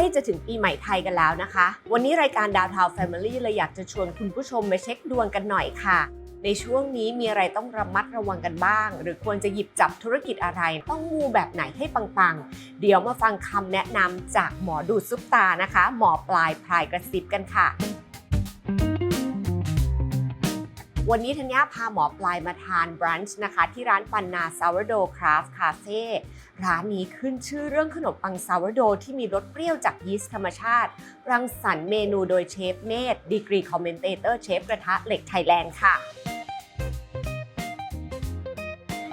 ล้จะถึงปีใหม่ไทยกันแล้วนะคะ วันนี้รายการดาวทาวแฟมิลี่เลยอยากจะชวนคุณผู้ชมมาเช็คดวงกันหน่อยค่ะ ในช่วงนี้มีอะไรต้องระมัดระวังกันบ้าง หรือควรจะหยิบจับธุรกิจอะไร ต้องมูแบบไหนให้ปังๆ เดี๋ยวมาฟังคำแนะนำจากหมอดูซุปตานะคะ หมอปลายพลายกระซิบกันค่ะ วันนี้ธัญญาพาหมอปลายมาทานบรันช์นะคะ ที่ร้านปันนาซาวโดคราฟคาเฟ่ร้านนี้ขึ้นชื่อเรื่องขนมปังซาวโดที่มีรสเปรี้ยวจากยีสต์ธรรมชาติ รังสรรค์เมนูโดยเชฟเนตดีกรีคอมเมนเตเตอร์เชฟกระทะเหล็กไทยแลนด์ค่ะ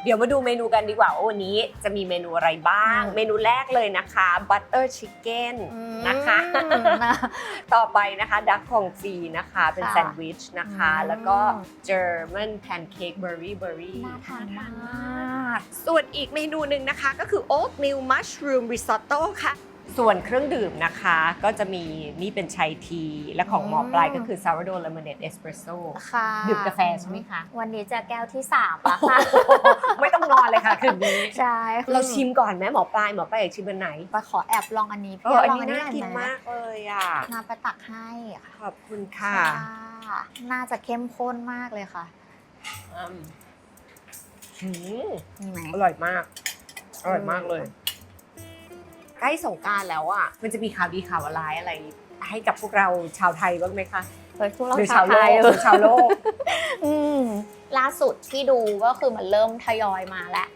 เดี๋ยวมาดูเมนูกันดีกว่าว่าวันนี้จะมีเมนูอะไรบ้างอืมเมนูแรกเลยนะคะบัตเตอร์ชิคเก้นนะคะอืมต่อไปนะคะดักของจีนะคะ เป็นค่ะแซนด์วิชนะคะอืมแล้วก็เจอร์มันแพนเค้กเบอร์รี่เบอร์รี่น่าทานมากส่วนอีกเมนูหนึ่งนะคะก็คือ oat meal mushroom risotto ค่ะ ส่วนเครื่องดื่มนะคะก็จะมีนี่เป็นชัยที และของหมอปลายก็คือ sourdough lemonade espresso ค่ะดื่มกาแฟใช่ไหมคะวันนี้จะแก้วที่สามแล้วค่ะไม่ต้องนอนเลยค่ะคืนนี้ใช่เราชิมก่อนไหมหมอปลายหมอปลายอยากชิมอันไหนไปขอแอบลองอันนี้เอออันลงนี้น่ากินหอยไหมากเลยอะนาไปตักให้ค่ะขอบคุณค่ะค่ะ น่าจะเข้มข้นมากเลยค่ะอืมหืมมีไหมอร่อยมาก อร่อยมากเลย ใกล้สงกรารแล้วอะมันจะมีข่าวดีข่าวร้ายอะไร ให้กับพวกเราชาวไทยบ้างไหมคะเฮ้ยพวกเราหรือชาชาววไทโลยกหรือชาวโลกอืมล่าสุดที่ดูก็คือมันเริ่มทยอยมาแล้ว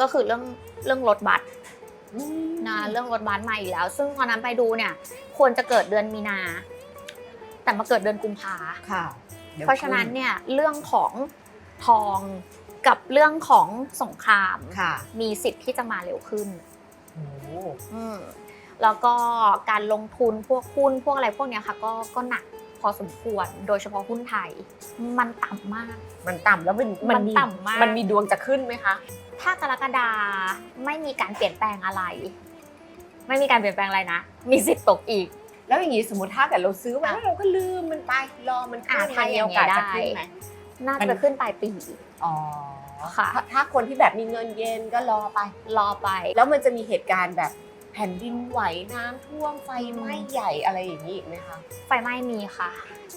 ก็คือเรื่องเรื่องรถบัสนะเรื่องรถบัสมาอีกแล้ว ซึ่งตอนนั้นไปดูเนี่ย ควรจะเกิดเดือนมีนา แต่มาเกิดเดือนกุมภาค่ะ เพราะฉะนั้นเนี่ยเรื่องของทองกับเรื่องของสงครามค่ะมีสิทธิ์ที่จะมาเร็วขึ้นโอ้โหอืมแล้วก็การลงทุนพวกหุ้นพวกอะไรพวกเนี้ยค่ะ ก็ก็หนักพอสมควรโดยเฉพาะหุ้นไทย มันต่ำมาก มันต่ำแล้วมันมันต่ำมาก มันมีดวงจะขึ้นไหมคะ ถ้ากรกฎาไม่มีการเปลี่ยนแปลงอะไร ไม่มีการเปลี่ยนแปลงอะไรนะ มีสิทธิ์ตกอีก แล้วอย่างนี้สมมติถ้าเกิดเราซื้อไว้อะแล้วเราก็ลืมมันไปรอมันขึ้นอะถ้ามันมีอย่าโองเงี้กาสยจะขึ้นได้ไหมน่ามันจะขึ้นปลายปี อ๋อ ค่ะถ้าถ้าคนที่แบบมีเงินเย็นก็รอไป รอไป แล้วมันจะมีเหตุการณ์แบบแผ่นดินไหวน้ำท่วมไฟไหม้ใหญ่อะไรอย่างนี้อีกไหมคะ ไฟไหม้มีค่ะ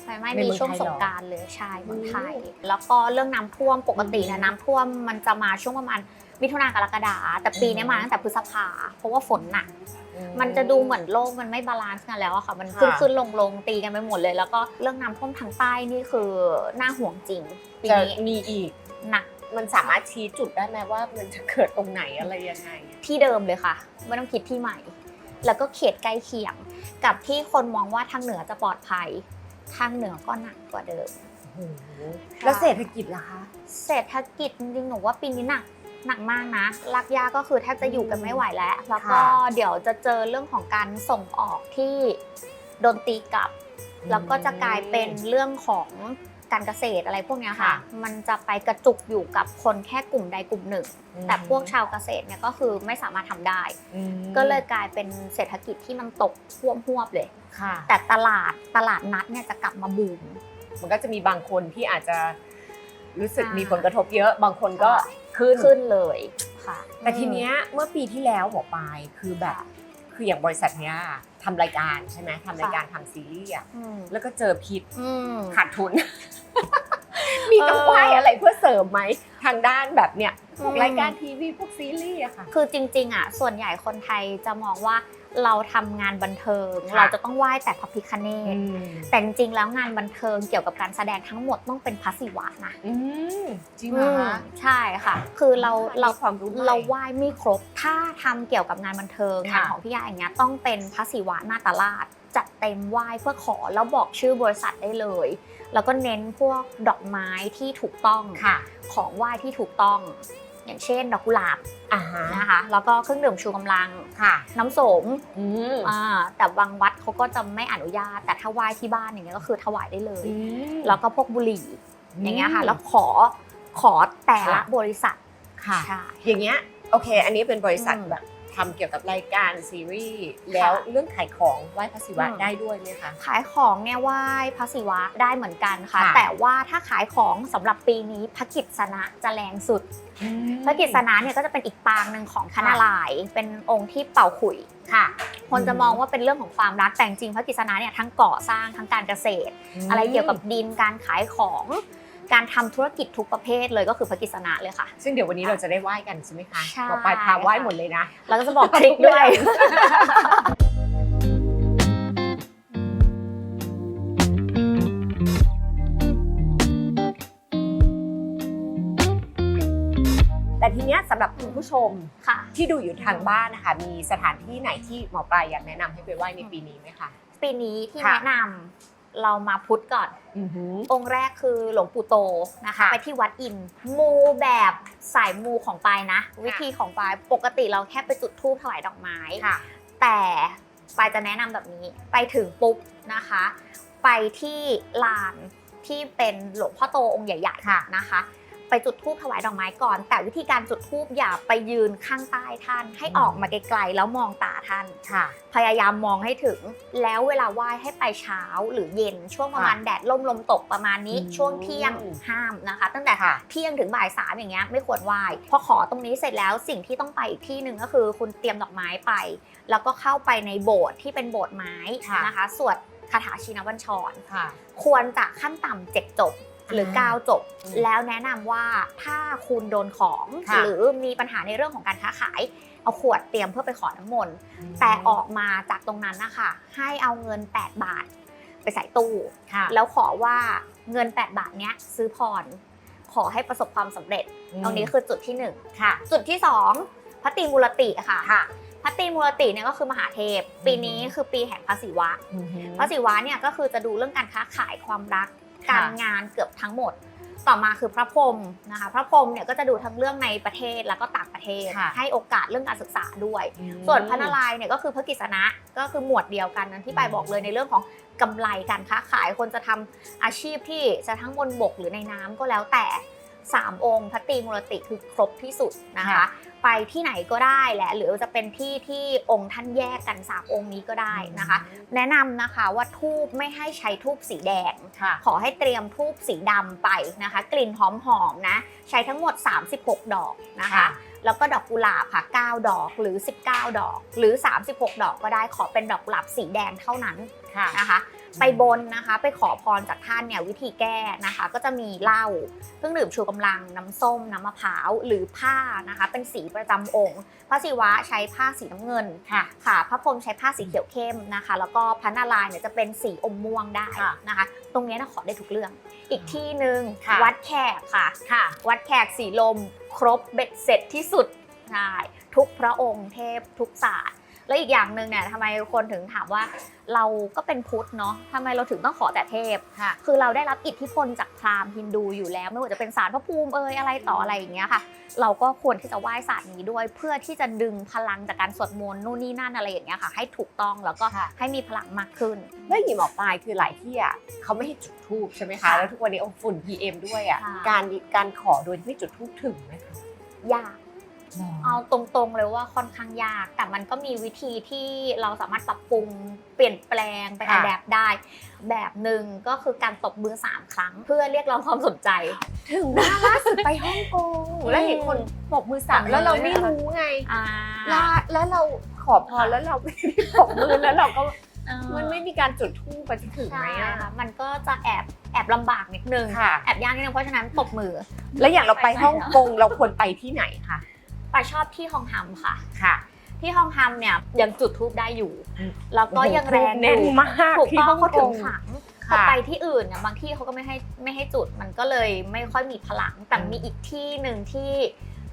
ไฟไหม้ในมีเมืองช่วงไทยสเหรองกรารเลยใช่เมืองไทย อืม แล้วก็เรื่องน้ำท่วมปกติอืนะมน้ำท่วมมันจะมาช่วงประมาณมิถุนากรกฎาแต่ปีนี้อืมมาตั้งแต่พฤษภาเพราะว่าฝนหนัก มันจะดูเหมือนโลกมันไม่บาลานซ์กันแล้วอะค่ะ มันขึ้นค่ะขึ้นลงลงตีกันไปหมดเลย แล้วก็เรื่องน้ำท่วมทางใต้นี่คือน่าห่วงจริงปีจะนี้มีอีก หนัก มันสามารถชี้จุดได้ไหมว่ามันจะเกิดตรงไหนอะไรยังไง ที่เดิมเลยค่ะไม่ต้องคิดที่ใหม่ แล้วก็เขตใกล้เคียง กับที่คนมองว่าทางเหนือจะปลอดภัย ทางเหนือก็หนักกว่าเดิมโอ้โหแล้วเศรษฐกิจล่ะคะ เศรษฐกิจจริงๆหนูว่าปีนี้หนักหนักมากนะรักยาก็คือแทบจะอยู่กันไม่ไหวแล้ว แล้วก็ค่ะเดี๋ยวจะเจอเรื่องของการส่งออกที่โดนตีกลับ แล้วก็จะกลายเป็นเรื่องของ การเกษตรอะไรพวกเนี้ยค่ะค่ะ มันจะไปกระจุกอยู่กับคนแค่กลุ่มใดกลุ่มหนึ่ง แต่พวกชาวเกษตรเนี่ยก็คือไม่สามารถทำได้อืมก็เลยกลายเป็นเศรษฐกิจที่มันตกท่วมหวบเลยค่ะแต่ตลาดตลาดนัดเนี่ยจะกลับมาบูมมันก็จะมีบางคนที่อาจจะรู้สึกอ่ามีมีผลกระทบเยอะ บางคนก็ขึ้นขึ้นเลยค่ะ แต่ทีเนี้ยเมื่อปีที่แล้วหมอปลายคือแบบคืออย่างบริษัทเนี้ยทำรายการใช่ไหมทำรายการทำซีรีส์อะอืมแล้วก็เจอพิษอืมขาดทุน มีต้องไหวอะไรเพื่อเสริมไหมทางด้านแบบเนี้ยพวกอืมรายการทีวีพวกซีรีส์อะค่ะ คือจริงๆอะส่วนใหญ่คนไทยจะมองว่าเราทำงานบันเทิงค่ะเราจะต้องไหว้แต่พระพิคเนตแต่จริงๆแล้วงานบันเทิงเกี่ยวกับการแสดงทั้งหมดต้องเป็นพระศิวะนะอืมจริงเหรอคะใช่ค่ะ คือเราเรามีความรู้ใหม่เราไหว้ไม่ครบ ถ้าทำเกี่ยวกับงานบันเทิงค่ะงานของพี่ยาอย่างเงี้ยต้องเป็นพระศิวะหน้าตลาด จัดเต็มไหว้เพื่อขอแล้วบอกชื่อบริษัทได้เลย แล้วก็เน้นพวกดอกไม้ที่ถูกต้องค่ะ ของไหว้ที่ถูกต้อง อย่างเช่น ดอกกุหลาบอ่าฮะนะคะแล้วก็เครื่องดื่มชูกำลังค่ะน้ำสมอืมอ่าแต่บางวัดเขาก็จะไม่อนุญาต แต่ถ้าไหว้ที่บ้านอย่างเงี้ยก็คือถวายได้เลยอืมแล้วก็พวกบุหรี่ อย่างเงี้ยค่ะ แล้วขอขอแต่ละค่ะบริษัทค่ะใช่อย่างเงี้ยโอเค อันนี้เป็นบริษัทอืมแบบ ทำเกี่ยวกับรายการซีรีส์แล้วเรื่องขายของไหว้พระศิวะอืม ได้ด้วยไหมคะ ขายของเนี่ยไหว้พระศิวะได้เหมือนกันค่ะ ค่ะ แต่ว่าถ้าขายของสำหรับปีนี้พระกิจสนะจะแรงสุด พระกิจสนะเนี่ยก็จะเป็นอีกปางหนึ่งของพระนารายณ์เป็นองค์ที่เป่าขุยค่ะ คนจะมองว่าเป็นเรื่องของความรักแต่จริงๆพระกิจสนะเนี่ยทั้งก่อสร้างทั้งการเกษตร อะไรเกี่ยวกับดินการขายของ การทำธุรกิจทุกประเภทเลยก็คือพระกิจสนะเลยค่ะ ซึ่งเดี๋ยววันนี้เราจะได้ไหว้กันใช่ไหมคะใช่บอกไปพาไหว้หมดเลยนะแล้วก็จะบอกทริคด้วยแต่ทีเนี้ยสำหรับคุณผู้ชมค่ะที่ดูอยู่ทางบ้านนะคะ มีสถานที่ไหนที่หมอปลายอยากแนะนำให้ไปไหว้ในปีนี้ไหมคะปีนี้ที่ค่ะแนะนำ เรามาพุทธก่อนอือหือองค์แรกคือหลวงปู่โตนะคะค่ะไปที่วัดอินทร์มูแบบสายมูของปายนะ วิธีของปายปกติเราแค่ไปจุดธูปถวายดอกไม้ค่ะแต่ปายจะแนะนำแบบนี้ ไปถึงปุ๊บนะคะ ไปที่ลานที่เป็นหลวงพ่อโตองค์ใหญ่ค่ะๆนะคะ ไปจุดธูปถวายดอกไม้ก่อน แต่วิธีการจุดธูปอย่าไปยืนข้างใต้ท่าน ให้ออกมาไกลๆแล้วมองตาท่านค่ะ พยายามมองให้ถึง แล้วเวลาไหว้ให้ไปเช้าหรือเย็น ช่วงประมาณแดดล่มลมตกประมาณนี้อืมช่วงเที่ยงห้ามนะคะ ตั้งแต่ค่ะเที่ยงถึงบ่ายสามอย่างเงี้ยไม่ควรไหว้พอขอตรงนี้เสร็จแล้วสิ่งที่ต้องไปอีกที่หนึ่งก็คือ คุณเตรียมดอกไม้ไป แล้วก็เข้าไปในโบสถ์ที่เป็นโบสถ์ไม้ค่ะนะคะสวดคาถาชินบัญชรค่ะควรจะขั้นต่ำเจ็ดจบ หรืออ่า9จบอืมแล้วแนะนำว่าถ้าคุณโดนของค่ะหรือมีปัญหาในเรื่องของการค้าขายเอาขวดเตรียมเพื่อไปขอน้ำมนต์แต่ออกมาจากตรงนั้นนะคะให้เอาเงิน 8 บาท ไปใส่ตู้ค่ะแล้วขอว่าเงิน 8 บาทเนี้ยซื้อพร ขอให้ประสบความสำเร็จ ตรงนี้คือจุดที่หนึ่งค่ะ จุดที่สองพระตรีมูลติค่ะค่ะพระตรีมูลติเนี่ยก็คือมหาเทพ ปีนี้คือปีแห่งพระศิวะอือหือพระศิวะเนี่ยก็คือจะดูเรื่องการค้าขายความรักค่ะ การงานเกือบทั้งหมด ต่อมาคือพระพรหมนะคะ พระพรหมเนี่ยก็จะดูทั้งเรื่องในประเทศแล้วก็ต่างประเทศค่ะให้โอกาสเรื่องการศึกษาด้วยอืมส่วนพระนารายณ์เนี่ยก็คือพระกิษณะก็คือหมวดเดียวกันนั้นที่ปายบอกเลยในเรื่องของกำไรการค้าขายคนจะทำอาชีพที่จะทั้งบนบกหรือในน้ำก็แล้วแต่ สามองค์พระตรีมูลติคือครบที่สุดนะคะค่ะไปที่ไหนก็ได้แหละหรือจะเป็นที่ที่องค์ท่านแยกกันสามองค์นี้ก็ได้นะคะ แนะนำนะคะว่าทูบไม่ให้ใช้ทูบสีแดงค่ะขอให้เตรียมทูบสีดำไปนะคะ กลิ่นหอมๆนะ ใช้ทั้งหมด 36 ดอกนะคะค่ะแล้วก็ดอกกุหลาบค่ะ 9 ดอกหรือ 19 ดอก หรือ 36 ดอกก็ได้ ขอเป็นดอกกุหลาบสีแดงเท่านั้นค่ะนะคะ ไปบนนะคะ ไปขอพรจากท่านเนี่ยวิธีแก้นะคะ ก็จะมีเหล้าเครื่องดื่มชูกำลังน้ำส้ม น้ำมะพร้าวหรือผ้านะคะ เป็นสีประจำองค์ พระศิวะใช้ผ้าสีน้ำเงินค่ะค่ะ พระพรหมใช้ผ้าสีเขียวเข้มนะคะ แล้วก็พระนารายณ์เนี่ยจะเป็นสีอมม่วงได้ค่ะนะคะ ตรงเนี้ยนะขอได้ทุกเรื่อง อีกที่หนึ่งค่ะวัดแขกค่ะค่ะ วัดแขกสีลม ครบเบ็ดเสร็จที่สุดใช่ทุกพระองค์เทพทุกศาสตร์ และอีกอย่างหนึ่งเนี่ยทำไมคนถึงถามว่าเราก็เป็นพุทธเนาะทำไมเราถึงต้องขอแต่เทพ ค่ะ คือเราได้รับอิทธิพลจากพราหมณ์ฮินดูอยู่แล้ว ไม่ว่าจะเป็นสารพระภูมิเอ่ยอะไรต่ออะไรอย่างเงี้ยค่ะ เราก็ควรที่จะไหว้ศาสตร์นี้ด้วยเพื่อที่จะดึงพลังจากการสวดมนต์นู่นนี่นั่นอะไรอย่างเงี้ยค่ะ ให้ถูกต้องแล้วก็ค่ะ ให้มีพลังมากขึ้น แล้วหญิงหมอปลายคือหลายที่อะเขาไม่ให้จุดธูปใช่ไหมคะค่ะแล้วทุกวันนี้เอาฝุ่น PM ด้วยอะค่ะ การการขอโดยที่ไม่จุดธูปถึงไหมคะ ยาก เอาตรงๆเลยว่าค่อนข้างยาก แต่มันก็มีวิธีที่เราสามารถปรับปรุงเปลี่ยนแปลงไปค่ะอัดแอปได้ แบบหนึ่งก็คือการตบมือสามครั้ง เพื่อเรียกร้องความสนใจ ถึงว่าล่าสุดไปฮ่องกงแล้วเห็นคนปรบมือสั่นปรบมือแล้วเราไม่รู้ไงอ่าแล้วแล้วเราขอพรแล้วเราไม่ได้ปรบมือแล้วเราก็เออมันไม่มีการจุดธูปไปจะถึงไหมใช่อะค่ะมันก็จะแอบแอบลำบากนิดนึงค่ะแอบยากนิดนึงเพราะฉะนั้นตบมือ แล้วอย่างเราไปฮ่องกงเราควรไปที่ไหนคะ ปาชอบที่ฮองฮัมค่ะ ค่ะ ที่ฮองฮัมเนี่ยยังจุดทูบได้อยู่อืมแล้วก็ยังแรงอแน่นยู่มากถูกที่ต้องฮ่องเขากถึงงขังพอค่ะ ไปที่อื่นเนี่ยบางที่เขาก็ไม่ให้ไม่ให้จุดมันก็เลยไม่ค่อยมีพลัง แต่อืมมีอีกที่หนึ่งที่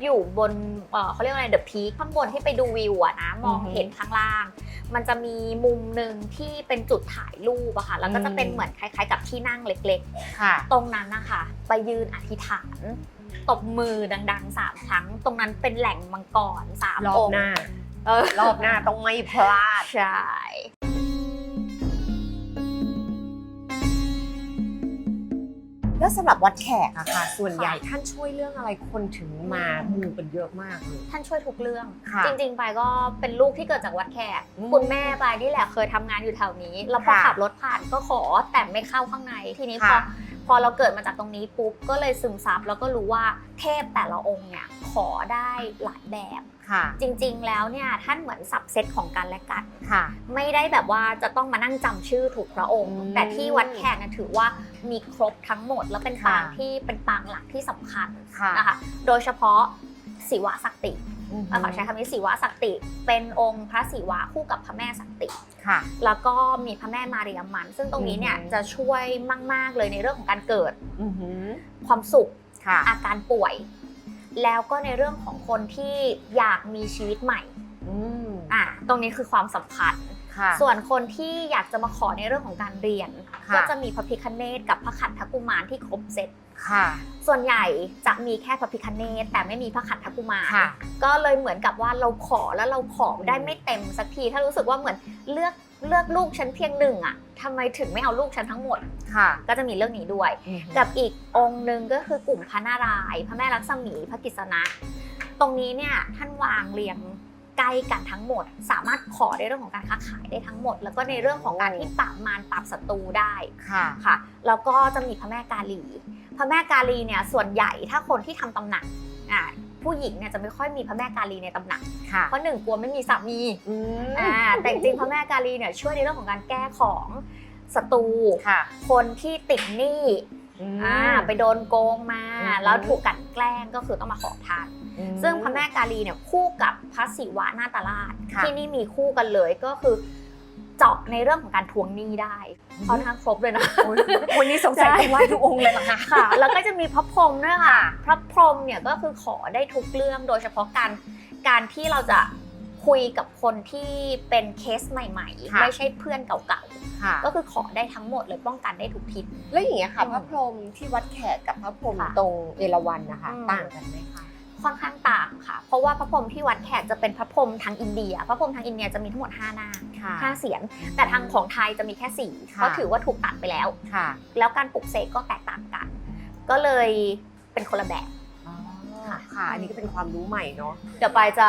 อยู่บนเอ่อเขาเรียกว่าอะไรเดอะพีคข้างบนที่ไปดูวิวอะนะมองเห็นข้างล่าง มันจะมีมุมหนึ่งที่เป็นจุดถ่ายรูปอะค่ะแล้วก็จะเป็นเหมือนคล้าย ๆ กับที่นั่งเล็ก ค่ะ ๆ ตรงนั้นนะคะไปยืนอธิษฐาน ตบมือดังๆสามครั้ง ตรงนั้นเป็นแหล่งมังกรสามรออบงค์หน้า เออรอบหน้าต้องไม่พลาด ใช่พแล้วสำหรับวัดแขกอะค่ะ ส่วนใหญ่ท่านช่วยเรื่องอะไรคนถึงมามูกันเยอะมากเลย ท่านช่วยทุกเรื่อง ค่ะจริงๆ ไปายก็เป็นลูกที่เกิดจากวัดแขก อืมคุณแม่ไปายนี่แหละเคยทำงานอยู่แถวนี้ แล้วพอค่ะขับรถผ่านก็ขอแต่ไม่เข้าข้างใน ทีนี้พอค่ะพ อเราเกิดมาจากตรงนี้ปุ๊บก็เลยซึมซับแล้วก็รู้ว่าเทพแต่ละองค์เนี่ยขอได้หลายแบบค่ะ จริงๆแล้วเนี่ยท่านเหมือนสับเซตของกันและกันค่ะ ไม่ได้แบบว่าจะต้องมานั่งจำชื่อถูกพระองค์อืมแต่ที่วัดแขกนะถือว่ามีครบทั้งหมด แล้วเป็นค่ะปางที่เป็นปางหลักที่สำคัญค่ะนะคะ โดยเฉพาะศิวะศักติ อืมเอ่อขอใช้คำนี้ศิวะศักติ เป็นองค์พระศิวะคู่กับพระแม่ศักติค่ะ แล้วก็มีพระแม่มารียมัน ซึ่งตรงนี้เนี่ยอืมจะช่วยมาก ๆ เลยในเรื่องของการเกิดอือหือความสุขค่ะอาการป่วย แล้วก็ในเรื่องของคนที่อยากมีชีวิตใหม่อืมอะตรงนี้คือความสำคัญค่ะส่วนคนที่อยากจะมาขอในเรื่องของการเรียนค่ะก็จะมีพระพิคเนตกับพระขันทกุมารที่ครบเซต ค่ะ ส่วนใหญ่จะมีแค่พระพิคเนตแต่ไม่มีพระขันทกุมารค่ะ ก็เลยเหมือนกับว่าเราขอแล้วเราขอได้ไม่เต็มสักที ถ้ารู้สึกว่าเหมือนเลือกเลือกลูกฉันเพียงหนึ่งอะทำไมถึงไม่เอาลูกฉันทั้งหมด ค่ะ ก็จะมีเรื่องนี้ด้วยอือหือกับอีกองค์หนึ่งก็คือกลุ่มพระนารายณ์พระแม่ลักษมีพระกิษณะ ตรงนี้เนี่ยท่านวางเรียงใกล้กันทั้งหมด สามารถขอในเรื่องของการค้าขายได้ทั้งหมด แล้วก็ในเรื่องของการที่ปราบมารปราบศัตรูได้ค่ะค่ะ แล้วก็จะมีพระแม่กาลีพ ระแม่กาลีเนี่ยส่วนใหญ่ถ้าคนที่ทำตำหนักอ่าผู้หญิงเนี่ยจะไม่ค่อยมีพระแม่กาลีในตำหนักค่ะเพราะหนึ่งกลัวไม่มีสามีอืมอ่าแต่จริงๆพระแม่กาลีเนี่ยช่วยในเรื่องของการแก้ของศัตรูค่ะคนที่ติดหนี้อืมอ่าไปโดนโกงมาอืมแล้วถูกกลันแกล้งก็คือต้องมาขอทานอืมซึ่งพระแม่กาลีเนี่ยคู่กับพระศิวะนาตราชค่ะที่นี่มีคู่กันเลยก็คือ เจาะในเรื่องของการทวงหนี้ได้อืมค่อนข้างครบเลยนะโอ้ยวันนี้สงสัยต้องไหว้ทุกองค์เลยเหรอคะค่ะ แล้วก็จะมีพระพรหมด้วยค่ะค่ะ พระพรหมเนี่ยก็คือขอได้ทุกเรื่องโดยเฉพาะการการที่เราจะคุยกับคนที่เป็นเคสใหม่ ๆ ไม่ใช่เพื่อนเก่าค่ะๆก็คือขอได้ทั้งหมดเลยป้องกันได้ทุกทิศแล้วอย่างเงี้ยค่ะอืมพระพรหมที่วัดแขกกับพระพรหมค่ะตรงเอราวัณนะคะอืมต่างกันไหมคะค่อนข้างต่างค่ะ เพราะว่าพระพรหมที่วัดแขกจะเป็นพระพรหมทางอินเดีย พระพรหมทางอินเดียจะมีทั้งหมด 5 หน้า ค่ะห้าเสียง แต่ทางของไทยจะมีแค่สี่ค่ะเพราะถือว่าถูกตัดไปแล้วค่ะแล้วการปลุกเสกก็แตกต่างกัน ก็เลยเป็นคนละแบบอ๋อค่ะค่ะ อันนี้ก็เป็นความรู้ใหม่เนาะ เดี๋ยวไปายจะ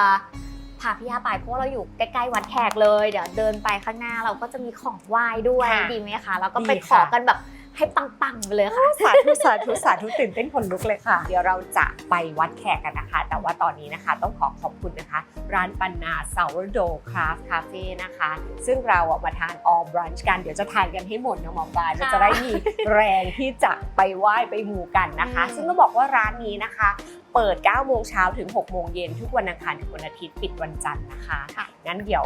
พาพี่ย่าไปเพราะว่าเราอยู่ใกล้ๆวัดแขกเลย เดี๋ยวเดินไปข้างหน้าเราก็จะมีของไหว้ด้วยค่ะดีไหมคะ แล้วก็ไปดีขอค่ะกันแบบ ให้ปังๆไปเลยค่ะ สาธุสาธุสาธุตื่นเต้นขนลุกเลยค่ะ เดี๋ยวเราจะไปวัดแขกกันนะคะ แต่ว่าตอนนี้นะคะต้องขอขอบคุณนะคะ ร้านปันนาซาวโดคราฟคาเฟ่นะคะ ซึ่งเราอะมาทานออบรันช์กัน เดี๋ยวจะทานกันให้หมดนะหมอปลายมันจะได้มีแรงที่จะไปไหว้ไปหมู่กันนะคะอืมซึ่งก็บอกว่าร้านนี้นะคะ เปิด9โมงเช้าถึง6โมงเย็นทุกวันอังคารถึงวันอาทิตย์ปิดวันจันทร์นะคะค่ะงั้นเดี๋ยว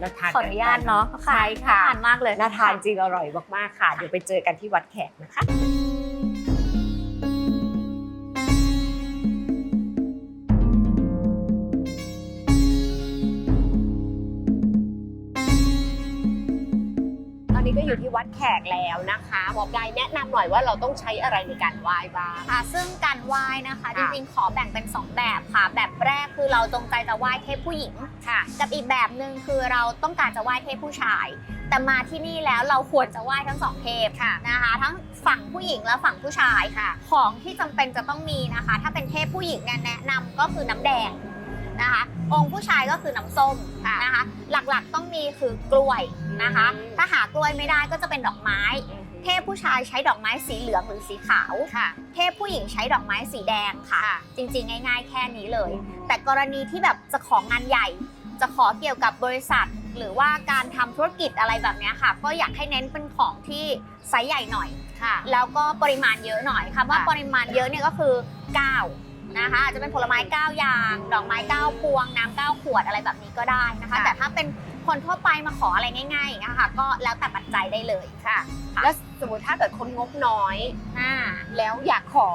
เราทานขออนุญาตเนาะใช่ค่ะน่าทานมากเลยน่าทานจริงอร่อยมากๆค่ะ เดี๋ยวไปเจอกันที่วัดแขกนะคะ อนนี้ก็อยู่ที่วัดแขกแล้วนะคะหมอปลายแนะนำหน่อยว่าเราต้องใช้อะไรในการไหว้บ้างค่ะ ซึ่งการไหว้นะคะจค่ะริงๆขอแบ่งเป็น 2 แบบค่ะ แบบแรกคือเราจงใจจะไหว้เทพผู้หญิงค่ะ กับอีกแบบหนึ่งคือเราต้องการจะไหว้เทพผู้ชาย แต่มาที่นี่แล้วเราควรจะไหว้ทั้งสองเทพค่ะนะคะ ทั้งฝั่งผู้หญิงและฝั่งผู้ชายค่ะ ของที่จำเป็นจะต้องมีนะคะ ถ้าเป็นเทพผู้หญิงเนี่ยแนะนำก็คือน้ำแดง นะคะ องค์ผู้ชายก็คือน้ำส้มนะคะ หลักๆต้องมีคือกล้วยนะคะอืมถ้าหากล้วยไม่ได้ก็จะเป็นดอกไม้ เทพผู้ชายใช้ดอกไม้สีเหลืองหรือสีขาวค่ะเทพผู้หญิงใช้ดอกไม้สีแดงค่ะค่ะ จริงๆ ง่าย ๆ แค่นี้เลย แต่กรณีที่แบบจะของงานใหญ่ จะขอเกี่ยวกับบริษัทหรือว่าการทำธุรกิจอะไรแบบเนี้ยค่ะ ก็อยากให้เน้นเป็นของที่ไซส์ใหญ่หน่อยค่ะแล้วก็ปริมาณเยอะหน่อยคำว่าค่ะปริมาณเยอะเนี่ยก็คือ 9 นะคะอาจจะเป็นผลไม้ 9 อย่าง ดอกไม้ 9 พวง น้ำ9ขวดอะไรแบบนี้ก็ได้นะคะ ค่ะ แต่ถ้าเป็นคนทั่วไปมาขออะไรง่ายๆอย่างเงี้ยค่ะก็แล้วแต่ปัจจัยได้เลยค่ะ แล้วสมมติถ้าเกิดคนงบน้อย อ่าแล้วอยากขอ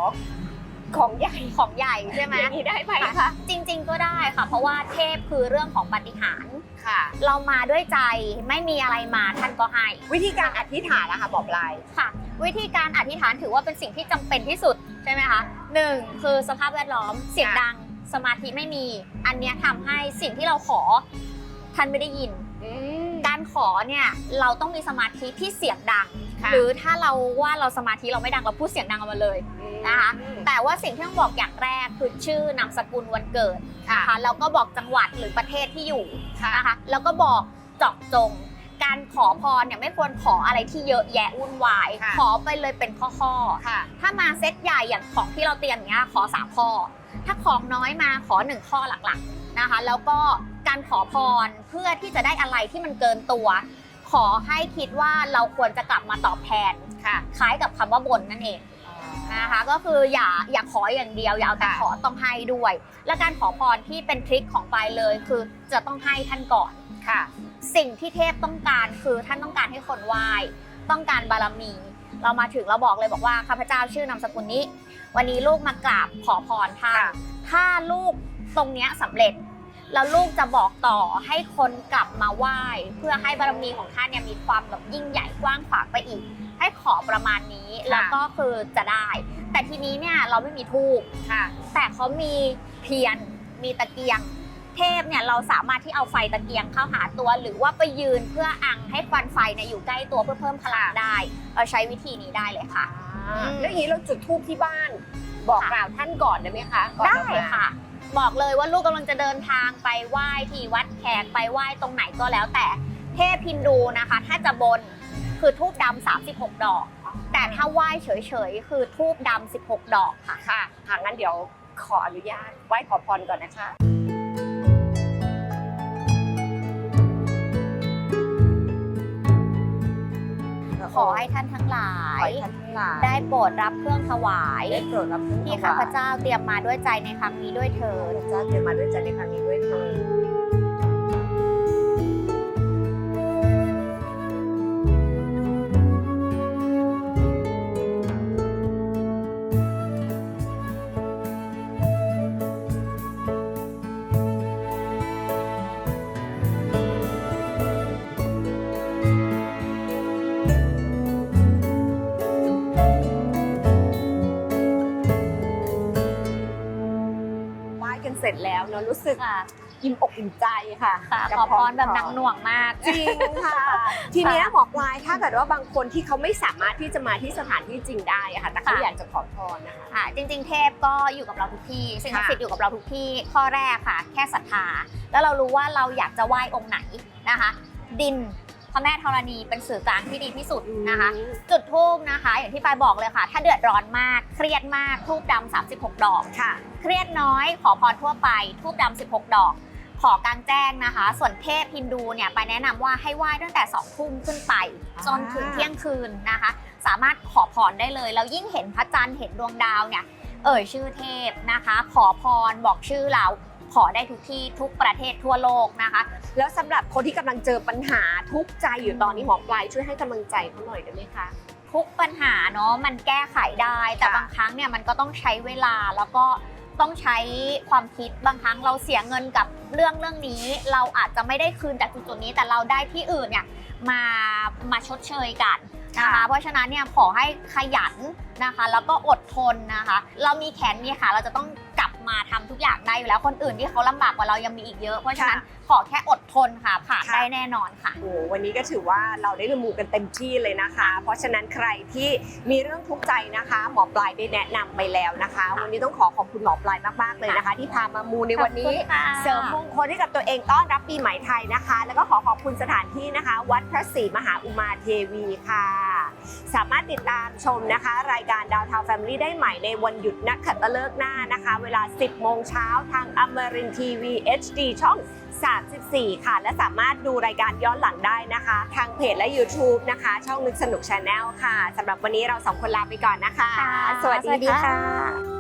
ของใหญ่ของใหญ่ใช่ไหมอย่างนี้ได้ไหมค่ะคะจริงๆก็ได้ค่ะ เพราะว่าเทพคือเรื่องของปาฏิหารย์ค่ะ เรามาด้วยใจไม่มีอะไรมาท่านก็ให้ วิธีการอธิษฐานนะคะหมอปลาย ค่ะ วิธีการอธิษฐานถือว่าเป็นสิ่งที่จำเป็นที่สุดใช่ไหมคะหนึ่งคือสภาพแวดล้อมเสียงค่ะดังสมาธิไม่มี อันเนี้ยทำให้สิ่งที่เราขอท่านไม่ได้ยิน การขอเนี่ยเราต้องมีสมาธิที่เสียงดังค่ะหรือถ้าเราว่าเราสมาธิเราไม่ดังเราพูดเสียงดังออกมาเลยนะคะแต่ว่าสิ่งที่ต้องบอกอย่างแรกคือชื่อนามสกุลวันเกิดค่ะนะคะแล้วก็บอกจังหวัดหรือประเทศที่อยู่ค่ะนะคะแล้วก็บอกเจาะจง การขอพรเนี่ยไม่ควรขออะไรที่เยอะแยะวุ่นวาย ค่ะ ขอไปเลยเป็นข้อๆ ค่ะ ถ้ามาเซตใหญ่อย่างของที่เราเตรียมเนี้ยขอสามข้อ ถ้าของน้อยมาขอหนึ่งข้อหลักๆนะคะ แล้วก็การขอพรเพื่อที่จะได้อะไรที่มันเกินตัว ขอให้คิดว่าเราควรจะกลับมาตอบแทนค่ะ คล้ายกับคำว่าบนนั่นเองนะคะ ก็คืออย่าอย่าขออย่างเดียวอย่าเอาแต่ค่ะ ขอต้องให้ด้วย และการขอพรที่เป็นทริคของปายเลยคือจะต้องให้ท่านก่อน ค่ะ สิ่งที่เทพต้องการคือท่านต้องการให้คนไหว้ต้องการบารมี เรามาถึงเราบอกเลยบอกว่าข้าพเจ้าชื่อนามสกุลนี้ วันนี้ลูกมากราบขอพรท่านค่ะถ้าลูกตรงเนี้ยสำเร็จ แล้วลูกจะบอกต่อให้คนกลับมาไหว้ เพื่อให้บารมีของท่านเนี่ยมีความแบบยิ่งใหญ่กว้างขวางไปอีก ให้ขอประมาณนี้ค่ะแล้วก็คือจะได้ แต่ทีนี้เนี่ยเราไม่มีทูบค่ะแต่เขามีเทียนมีตะเกียง เทพเนี่ยเราสามารถที่เอาไฟตะเกียงเข้าหาตัว หรือว่าไปยืนเพื่ออังให้ควันไฟเนี่ยอยู่ใกล้ตัวเพื่อเพิ่มพลังได้เราใช้วิธีนี้ได้เลยค่ะอ่าแล้วอย่างนี้เราจุดทูบที่บ้าน บอกค่ะกล่าวท่านก่อนได้ไหมคะก่อนได้ออกมาค่ะ บอกเลยว่าลูกกำลังจะเดินทางไปไหว้ที่วัดแขกไปไหว้ตรงไหนก็แล้วแต่เทพฮินดูนะคะ ถ้าจะบนคือทูบดำ36 ดอก แต่ถ้าไหว้เฉยๆ คือทูบดำ16 ดอกค่ะ ค่ะทางนั้นเดี๋ยวขออนุญาตไหว้ขอพรก่อนนะคะ ขอให้ท่านทั้งหลาขอย ให้ท่านทั้งหลายได้โปรดรับเครื่องถวาย ได้โปรดรับเครื่องที่ถวข้ายพเจ้าเตรียมมาด้วยใจในครั้งนี้ด้วยเถิดพระเจ้าเตรียมมาด้วยใจในครั้งนี้ด้วยเถิด กันเสร็จแล้วเนอะรู้สึกค่ะ อิ่มอกอิ่มใจค่ะค่ะกับขอพรแบบหนังหน่วงมาก จริงค่ะ ทีเนี้ยหมอปลายถ้าเกิดว่าบางคนที่เขาไม่สามารถที่จะมาที่สถานที่จริงได้อะค่ะ แต่เขาค่ะ อยากจะขอพรนะคะ ค่ะจริง ๆ เทพก็อยู่กับเราทุกที่สิ่งศักดิ์สิทธิ์อยู่กับเราทุกที่ข้อแรกค่ะ แค่ศรัทธาแล้วเรารู้ว่าเราอยากจะไหว้องค์ไหนนะคะ ดิน พระแม่ธรณีเป็นสื่อกลางที่ดีที่สุดนะคะ จุดทูบนะคะ อย่างที่ปายบอกเลยค่ะ ถ้าเดือดร้อนมากเครียดมากทูบดำ36ดอกค่ะ เครียดน้อย ขอพรทั่วไปทูบดำ16ดอกขอกลางแจ้งนะคะ ส่วนเทพฮินดูเนี่ยไปแนะนำว่าให้ไหว้ตั้งแต่2ทุ่มขึ้นไปจนถึงเที่ยงคืนนะคะ สามารถขอพรได้เลย แล้วยิ่งเห็นพระจันทร์เห็นดวงดาวเนี่ยเอ่ยชื่อเทพนะคะ ขอพรบอกชื่อเรา ขอได้ทุกที่ทุกประเทศทั่วโลกนะคะ แล้วสำหรับคนที่กำลังเจอปัญหาทุกข์ใจอยู่ตอนนี้หมอปลายช่วยให้กำลังใจเขาหน่อยได้ไหมคะทุกปัญหาเนาะมันแก้ไขได้ แต่ค่ะบางครั้งเนี่ยมันก็ต้องใช้เวลาแล้วก็ต้องใช้ความคิดบางครั้งเราเสียเงินกับเรื่องเรื่องนี้ เราอาจจะไม่ได้คืนจากจุดจุดๆนี้แต่เราได้ที่อื่นเนี่ยมามาชดเชยกันนะคะเพราะฉะนั้นเนี่ยขอให้ขยันนะคะ แล้วก็อดทนนะคะ เรามีแขนมีขาเราจะต้องกลับ มาทำทุกอย่างได้อยู่แล้วคนอื่นที่เขาลำบากกว่าเรายังมีอีกเยอะ เพราะฉะนั้นขอแค่อดทนค่ะผ่านค่ะได้แน่นอนค่ะโอ้โหวันนี้ก็ถือว่าเราได้ระมูกันเต็มที่เลยนะคะ เพราะฉะนั้นใครที่มีเรื่องทุกข์ใจนะคะ หมอปลายได้แนะนำไปแล้วนะคะ วันนี้ต้องขอขอบคุณหมอปลายมากๆเลยนะคะ ที่พามามูในวันนี้ขอบคุณค่ะเสริมมงคลให้กับตัวเองต้อนรับปีใหม่ไทยนะคะ แล้วก็ขอขอบคุณสถานที่นะคะ วัดพระศรีมหาอุมาเทวีค่ะ สามารถติดตามชมนะคะ รายการดาวทาวแฟมิลี่ได้ใหม่ในวันหยุดนักขัตฤกษ์หน้านะคะ เวลา10 โมงเช้าทางอมรินทีวี HD ช่อง 34 ค่ะ และสามารถดูรายการย้อนหลังได้นะคะ ทางเพจและ YouTube นะคะ ช่องนึกสนุกชาแนลค่ะสำหรับวันนี้เราสองคนลาไปก่อนนะคะค่ะสวัสสวัสดีดีค่ะค่ะ